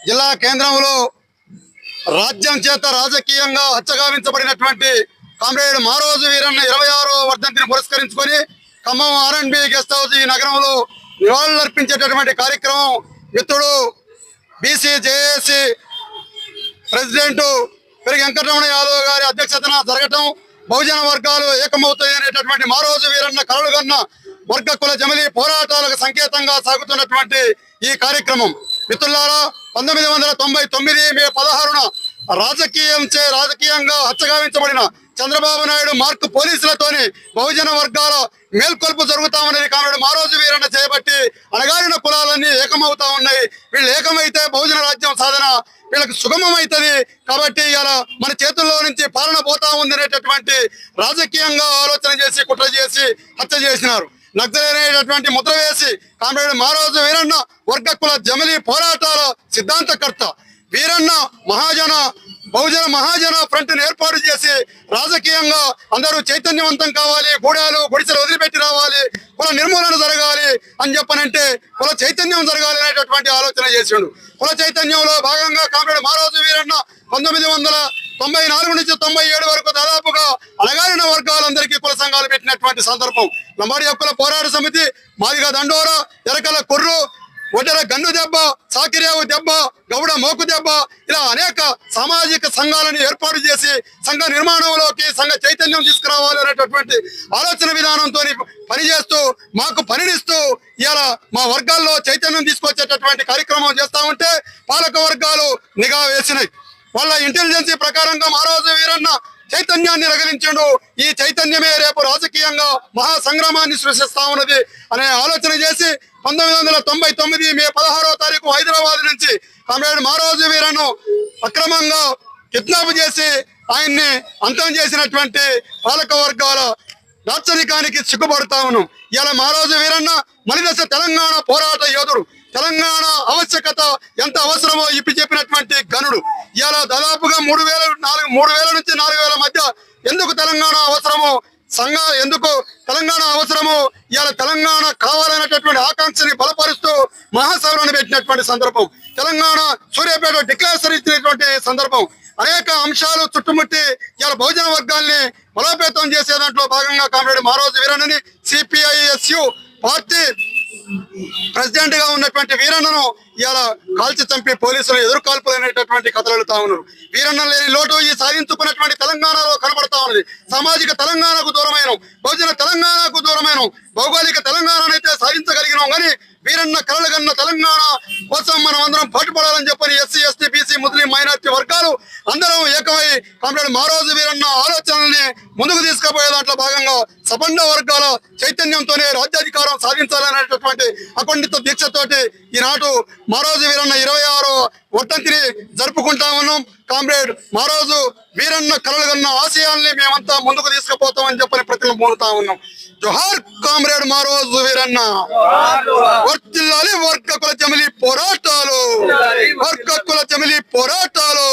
జిల్లా కేంద్రంలో రాజ్యం చేత రాజకీయంగా హత్యగావించబడినటువంటి కామ్రేడ్ మారోజు వీరన్న ఇరవై ఆరో వర్ధంతిని పురస్కరించుకొని Khammam R and B guest house ఈ నగరంలో నివాళులర్పించేటటువంటి కార్యక్రమం మిత్రుడు బీసీ జేఏసీ ప్రెసిడెంట్ పెరిగి వెంకటరమణ యాదవ్ గారి అధ్యక్షతన జరగటం బహుజన వర్గాలు ఏకమవుతాయి అనేటటువంటి మారోజు వీరన్న కలలు కన్న వర్గ కుల జమిలి పోరాటాలకు సంకేతంగా సాగుతున్నటువంటి ఈ కార్యక్రమం. మిత్రులారా పంతొమ్మిది వందల తొంభై తొమ్మిది మే పదహారున రాజకీయం చే రాజకీయంగా హత్యగావించబడిన చంద్రబాబు నాయుడు మార్క్ పోలీసులతోని బహుజన వర్గాల మేల్కొల్పు జరుగుతా ఉన్నది మారోజు వీరన్న చేయబట్టి అణగారిన కులాలన్నీ ఏకమవుతా ఉన్నాయి. వీళ్ళు ఏకమైతే బహుజన రాజ్యం సాధన వీళ్ళకి సుగమం కాబట్టి ఇలా మన చేతుల్లో నుంచి పాలన పోతా ఉంది అనేటటువంటి రాజకీయంగా ఆలోచన చేసి కుట్ర చేసి హత్య చేసినారు. నక్సలైనటువంటి ముద్ర వేసి కామ్రేడ్ మారోజు వీరన్న వర్గ కుల జమిలి పోరాటాల సిద్ధాంతకర్త వీరన్న మహాజన బహుజన మహాజన ఫ్రంట్ను ఏర్పాటు చేసి రాజకీయంగా అందరూ చైతన్యవంతం కావాలి గూడాలు గుడిసెలు వదిలిపెట్టి రావాలి కుల నిర్మూలన జరగాలి అని చెప్పనంటే కుల చైతన్యం జరగాలి అనేటటువంటి ఆలోచన చేసిండు. కుల చైతన్యంలో భాగంగా కామ్రేడ్ మహారాజు వీరన్న పంతొమ్మిది వందల తొంభై నాలుగు నుంచి తొంభై ఏడు వరకు దాదాపుగా అలగారిన వర్గాలందరికీ కుల సంఘాలు పెట్టినటువంటి సందర్భం. లంబాడి హక్కుల పోరాట సమితి మాదిగ దండోర ఎరకల కొర్రు ఒడ్డెర గన్ను దెబ్బ సాకిరేవు దెబ్బ గౌడ మోకు దెబ్బ ఇలా అనేక సామాజిక సంఘాలను ఏర్పాటు చేసి సంఘ నిర్మాణంలోకి సంఘ చైతన్యం తీసుకురావాలి అనేటటువంటి ఆలోచన విధానంతో పనిచేస్తూ మాకు పనినిస్తూ ఇలా మా వర్గాల్లో చైతన్యం తీసుకొచ్చేటటువంటి కార్యక్రమం చేస్తా ఉంటే పాలక వర్గాలు నిఘా వేసినాయి. వాళ్ళ ఇంటెలిజెన్సీ ప్రకారంగా మహారాజు వీరన్న చైతన్యాన్ని రగిలించాడు. ఈ చైతన్యమే రేపు రాజకీయంగా మహా సంగ్రామాన్ని సృష్టిస్తా ఉన్నది అనే ఆలోచన చేసి పంతొమ్మిది వందల తొంభై తొమ్మిది మే పదహారో తారీఖు హైదరాబాద్ నుంచి కామ్రేడ్ మహారాజు వీరను అక్రమంగా కిడ్నాప్ చేసి ఆయన్ని అంతం చేసినటువంటి పాలక వర్గాల దార్శనికానికి సిగ్గుపడతా ఉన్నాం. ఇలా మారోజు వీరన్న మలిదశ తెలంగాణ పోరాట యోధుడు. తెలంగాణ ఆవశ్యకత ఎంత అవసరమో ఇప్పి చెప్పినటువంటి గనుడు. ఇలా దాదాపుగా మూడు వేల నాలుగు మూడు వేల నుంచి నాలుగు వేల మధ్య ఎందుకు తెలంగాణ అవసరమో సంఘ ఎందుకు తెలంగాణ అవసరము? ఇవాళ తెలంగాణ కావాలనేటటువంటి ఆకాంక్షని బలపరుస్తూ మహాసభలను పెట్టినటువంటి సందర్భం. తెలంగాణ సూర్యాపేట డిక్లరేషన్ ఇచ్చినటువంటి సందర్భం. అనేక అంశాలు చుట్టుముట్టి ఇవాళ బహుజన వర్గాల్ని బలోపేతం చేసే దాంట్లో భాగంగా కామ్రేడ్ మారోజు వీరన్నని సిపిఐఎస్యు పార్టీ ప్రెసిడెంట్గా ఉన్నటువంటి వీరన్నను ఇవాళ కాల్చి చంపి పోలీసులు ఎదుర్కాల్పులు అనేటటువంటి కథలు వెళ్తా వీరన్న లేని లోటు ఈ సాధించుకున్నటువంటి తెలంగాణలో కనబడతా ఉన్నది. సామాజిక తెలంగాణకు దూరమైన బహుజన తెలంగాణకు దూరమైన భౌగోళిక తెలంగాణను అయితే సాధించగలిగినాం. కానీ వీరన్న కలలు కన్న తెలంగాణ కోసం మనం అందరం పట్టుపడాలని చెప్పని SC ST BC Muslim minority వర్గాలు అందరం ఏకమై కామ్రేడ్ మారోజు వీరన్న ఆలోచనల్ని ముందుకు తీసుకుపోయే దాంట్లో భాగంగా సపన్న వర్గాల చైతన్యంతోనే రాజ్యాధికారం సాధించాలనేటటువంటి అఖండిత దీక్షతోటి ఈనాడు మారోజు వీరన్న ఇరవై ఆరో వర్ధంతిని జరుపుకుంటా ఉన్నాం. కామ్రేడ్ మారోజు వీరన్న కలలుగన్న ఆశయాల్ని మేమంతా ముందుకు తీసుకుపోతామని చెప్పని ప్రతిలో మూలుతా ఉన్నాం. జోహార్ కామ్రేడ్ మారోజు వీరన్న. వర్తిల్లాలి వర్గ కుల జమిలి పోరాటాలు. వర్గ కుల జమిలి పోరాటాలు.